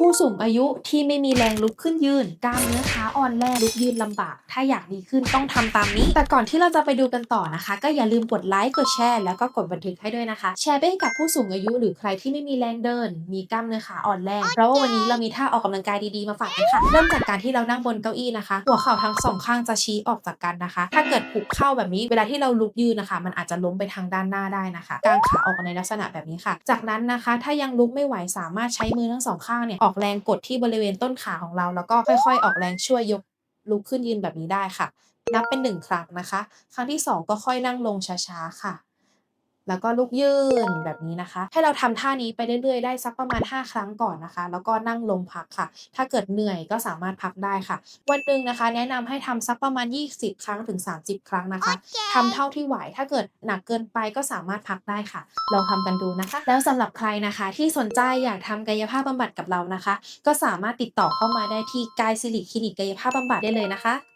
ผู้สูงอายุที่ไม่มีแรงลุกขึ้นยืน กล้ามเนื้อขาอ่อนแรงลุกยืนลำบาก ถ้าอยากดีขึ้นต้องทำตามนี้ แต่ก่อนที่เราจะไปดูกันต่อนะคะ ก็อย่าลืมกดไลค์กดแชร์แล้วก็กดบันทึกให้ด้วยนะคะ แชร์ไปให้กับผู้สูงอายุหรือใครที่ไม่มีแรงเดิน มีกล้ามเนื้อขาอ่อนแรงเพราะว่าวันนี้เรามีท่าออกกำลังกายดีๆมาฝากกันค่ะเริ่มจากการที่เรานั่งบนเก้าอี้นะคะ หัวเข่าทั้งสองข้างจะชี้ออกจากกันนะคะ ถ้าเกิดผูกเข้าแบบนี้ เวลาที่เราลุกยืนนะคะ มันอาจจะล้มไปทางด้านหน้าได้นะคะกางขาออกในลักษณะแบบนี้ค่ะ จากนั้นนะคะ ถ้ายังลุกไม่ไหวสามารถใช้มือทั้งสองข้างเนี่ยออกแรงกดที่บริเวณต้นขาของเรา แล้วก็ค่อยๆ ออกแรงช่วยยกลุกขึ้นยืนแบบนี้ได้ค่ะ นับเป็นหนึ่งครั้งนะคะ ครั้งที่สองก็ค่อยนั่งลงช้าๆค่ะ แล้วก็ลุกยืนแบบนี้นะคะ ให้เราทำท่านี้ไปเรื่อยๆ ได้สักประมาณ 5 ครั้งก่อนนะคะ แล้วก็นั่งลงพักค่ะ ถ้าเกิดเหนื่อยก็สามารถพักได้ค่ะ วันหนึ่งนะคะ แนะนำให้ทำสักประมาณ 20 ครั้งถึง 30 ครั้งนะคะทำเท่าที่ไหว ถ้าเกิดหนักเกินไปก็สามารถพักได้ค่ะ ลองทำกันดูนะคะ แล้วสำหรับใครนะคะที่สนใจอยากทำกายภาพบำบัดกับเรานะคะ ก็สามารถติดต่อเข้ามาได้ที่กายสิริคลินิกกายภาพบำบัดได้เลยนะคะ